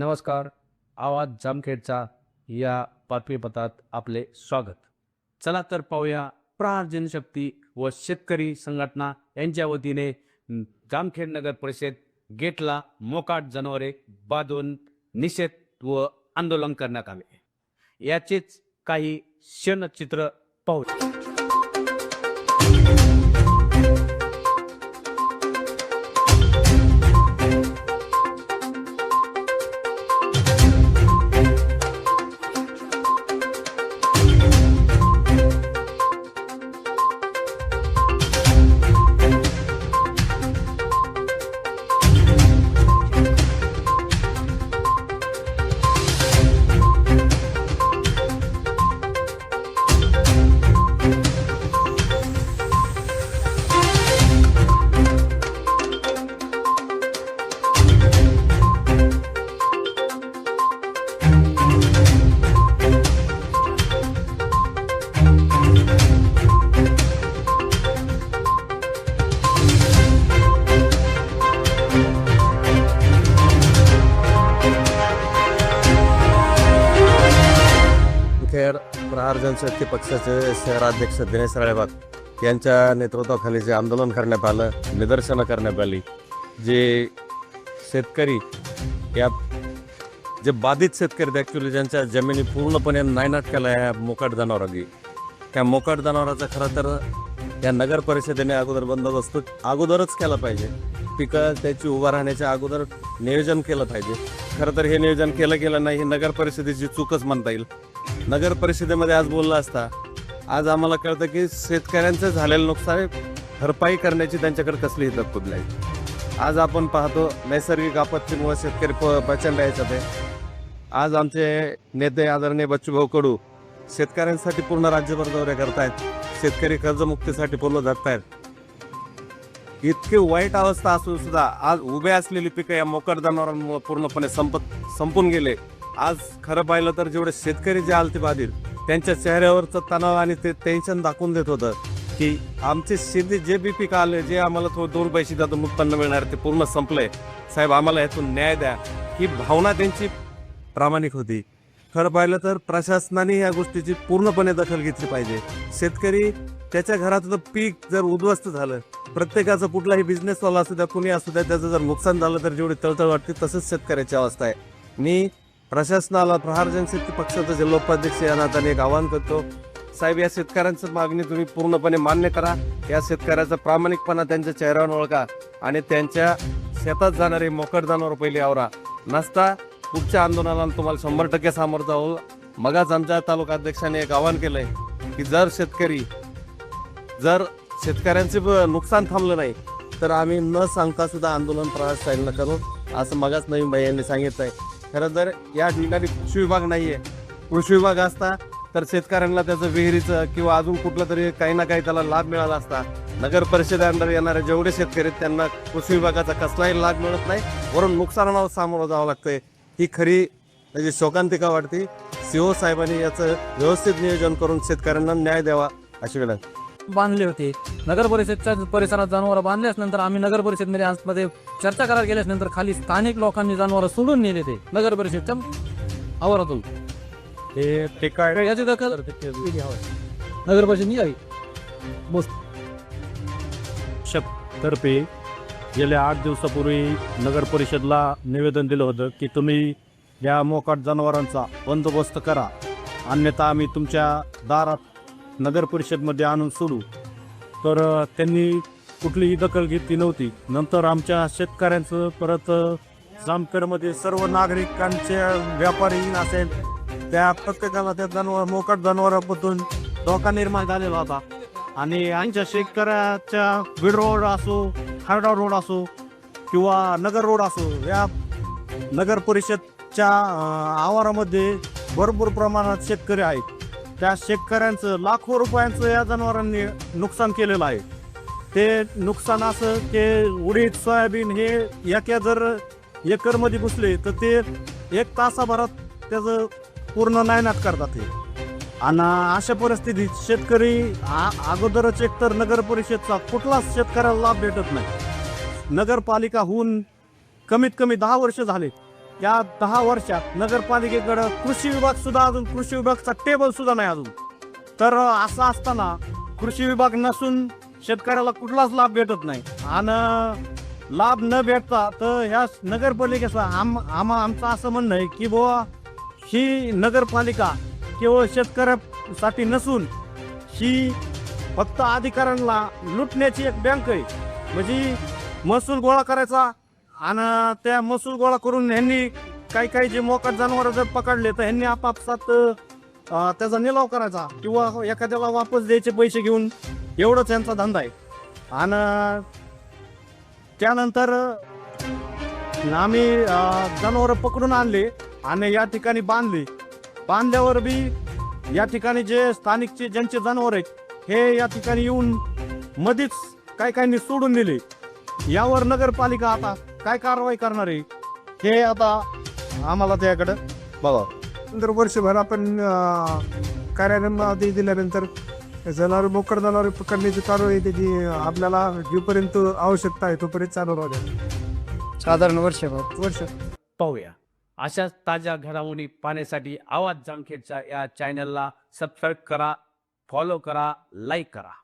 नमस्कार. आवाज जामखेडचा या बातमीपत्रात आपले स्वागत. चला तर पाहूया प्रहार जनशक्ती व शेतकरी संघटना यांच्या वतीने जामखेड नगर परिषद गेटला मोकाट जनावरे बांधून निषेध व आंदोलन करण्यात आले. याचेच काही क्षणचित्र पाहू जनशक्ती पक्षाचे शहराध्यक्ष दिनेश राळेबाग यांच्या नेतृत्वाखाली जे आंदोलन करण्यात आलं निदर्शनं करण्यात आली जे शेतकरी या जे बाधित शेतकरी ॲक्च्युली ज्यांच्या जमिनी पूर्णपणे नायनाट केल्या या मोकाट जनावरांनी. त्या मोकाट जनावराचा खरं तर या नगर परिषदेने अगोदर बंदोबस्त अगोदरच केला पाहिजे. पिकं त्याची उभा राहण्याच्या अगोदर नियोजन केलं पाहिजे. खरं तर हे नियोजन केलं गेलं नाही ही नगर परिषदेची चूकच म्हणता येईल. नगर परिषदेमध्ये आज बोलला असता. आज आम्हाला कळतं की शेतकऱ्यांचं झालेलं नुकसान भरपाई करण्याची त्यांच्याकडे कसलीही तरतूद नाही. आज आपण पाहतो नैसर्गिक आपत्तीमुळे शेतकरी प प्रचंड याच्यात आहे. आज आमचे नेते आदरणीय बच्चूभाऊ कडू शेतकऱ्यांसाठी पूर्ण राज्यभर दौरे करतायत. शेतकरी कर्जमुक्तीसाठी पूर्ण जगतायत. इतकी वाईट अवस्था असून सुद्धा आज उभे असलेली पिकं या मोकट जनावरांमुळे पूर्णपणे संपत संपून गेले. आज खरं पाहिलं तर जेवढे शेतकरी जे आलते बाधित त्यांच्या चेहऱ्यावरचं तणाव आणि ते टेन्शन दाखवून देत होतं की आमचे शेती जे बी पीक आले जे आम्हाला थोडं दोन पैसे त्यातून उत्पन्न मिळणार ते पूर्ण संपलंय. साहेब आम्हाला यातून न्याय द्या. ही भावना त्यांची प्रामाणिक होती. खरं पाहिलं तर प्रशासनाने या गोष्टीची पूर्णपणे दखल घेतली पाहिजे. शेतकरी त्याच्या घरातलं पीक जर उद्ध्वस्त झालं प्रत्येकाचं कुठलाही बिझनेसवाला असू द्या कुणी असू द्या त्याचं जर नुकसान झालं तर जेवढी तळतळ वाटते तसंच शेतकऱ्याची अवस्था आहे. मी प्रशासनाला प्रहार शेतकरी पक्षाचा जिल्होपाध्यक्ष या नात्याने एक आवाहन करतो. साहेब या शेतकऱ्यांचं मागणी तुम्ही पूर्णपणे मान्य करा. या शेतकऱ्याचा प्रामाणिकपणा त्यांच्या चेहऱ्यावर ओळखा आणि त्यांच्या शेतात जाणारे मोकडदानावर पहिले आवरा. नसता पुढच्या आंदोलनाला तुम्हाला शंभर टक्के सामोरं जाऊ. मगाच आमच्या तालुका अध्यक्षाने एक आवाहन केलंय की जर शेतकरी जर शेतकऱ्यांचे ब- नुकसान थांबलं नाही तर आम्ही न सांगता सुद्धा आंदोलन प्रवास स्टाईलनं करू. असं मगाच नवीन भाई यांनी सांगितलंय. खरं तर या ठिकाणी कृषी विभाग नाही आहे कृषी विभाग असता तर शेतकऱ्यांना त्याचं विहिरीचं किंवा अजून कुठलं तरी काही ना काही त्याला लाभ मिळाला असता. नगर परिषदेअंडर येणारे जेवढे शेतकरी आहेत त्यांना कृषी विभागाचा कसलाही लाभ मिळत नाही. वरून नुकसानावर सामोरं जावं लागतंय. ही खरी त्याची शोकांतिका वाटते. सीओ साहेबांनी याचं व्यवस्थित नियोजन करून शेतकऱ्यांना न्याय द्यावा अशी विनंती. बांधले होते. नगर परिषदच्या परिसरात जनावरं बांधल्याच नंतर आम्ही नगर परिषदमध्ये आज मध्ये चर्चा करायला गेल्याच नंतर खाली स्थानिक लोकांनी जनावरं सोडून नेले ते. नगर परिषदच्या आवारातून. ते ते काय? याची दखल. नगर परिषद बस तर्फे गेल्या आठ दिवसापूर्वी नगर परिषदला निवेदन दिलं होतं की तुम्ही या मोकाट जनावरांचा बंदोबस्त करा. अन्यथा आम्ही तुमच्या दारात नगर परिषदमध्ये आणून सोडू. तर त्यांनी कुठलीही दखल घेतली नव्हती. नंतर आमच्या शेतकऱ्यांचं परत जामखेडमध्ये सर्व नागरिकांचे व्यापारी असेल. त्या प्रत्येकाला त्या जनावर मोकट जनावरांपासून धोका निर्माण झालेला होता. आणि आमच्या शेतकऱ्याच्या बीड रोड असो खारडा रोड असो किंवा नगर रोड असो या नगर परिषदच्या आवारामध्ये भरपूर प्रमाणात शेतकरी आहेत. त्या शेतकऱ्यांचं लाखो रुपयांचं या जनावरांनी नुकसान केलेलं आहे. ते नुकसान असं ते उडीद सोयाबीन हे एका जर एकरमध्ये घुसले तर ते एक तासाभरात त्याचं पूर्ण नायनाट करतात हे. आणि अशा परिस्थितीत शेतकरी आ- अगोदरच एकतर नगर परिषदचा कुठलाच शेतकऱ्याला लाभ भेटत नाही. नगरपालिका होऊन कमीत कमी दहा वर्ष झाले या दहा वर्षात नगरपालिकेकडं कृषी विभाग सुद्धा अजून कृषी विभागचा टेबल सुद्धा नाही अजून. तर असं असताना कृषी विभाग नसून शेतकऱ्याला कुठलाच लाभ भेटत नाही. आणि लाभ न भेटता तर ह्या नगरपालिकेचा आम आम्हा आमचं असं म्हणणं आहे की बुवा ही नगरपालिका केवळ शेतकऱ्यासाठी नसून ही फक्त अधिकाऱ्यांना लुटण्याची एक बँक आहे. म्हणजे महसूल गोळा करायचा आणि त्या महसूल गोळा करून ह्यांनी काही काही जे मोकाट जनावर जर पकडले तर ह्यांनी आपापसात अं, त्याचा निलाव करायचा किंवा एखाद्याला वापस द्यायचे पैसे घेऊन. एवढंच यांचा धंदा आहे. आणि त्यानंतर आम्ही जनावर पकडून आणले आणि या ठिकाणी बांधले. बांधल्यावर बी या ठिकाणी जे स्थानिकचे ज्यांचे जनावर आहेत हे या ठिकाणी येऊन मध्येच काही काहींनी सोडून दिले. यावर नगरपालिका आता काय कारवाई करणार? आहे हे आता आम्हाला त्याकडं बघा. नंतर वर्षभर आपण कार्यालयामध्ये दिल्यानंतर जनावर मोकड जनावर पकडण्याची कारवाई त्याची आपल्याला जोपर्यंत आवश्यकता आहे तोपर्यंत चालू राहू द्या. साधारण वर्षभर. वर्ष. पाहूया. अशाच ताज्या घडामोडी पाहण्यासाठी आवाज जामखेडच्या या चॅनलला सबस्क्राईब करा फॉलो करा लाईक करा.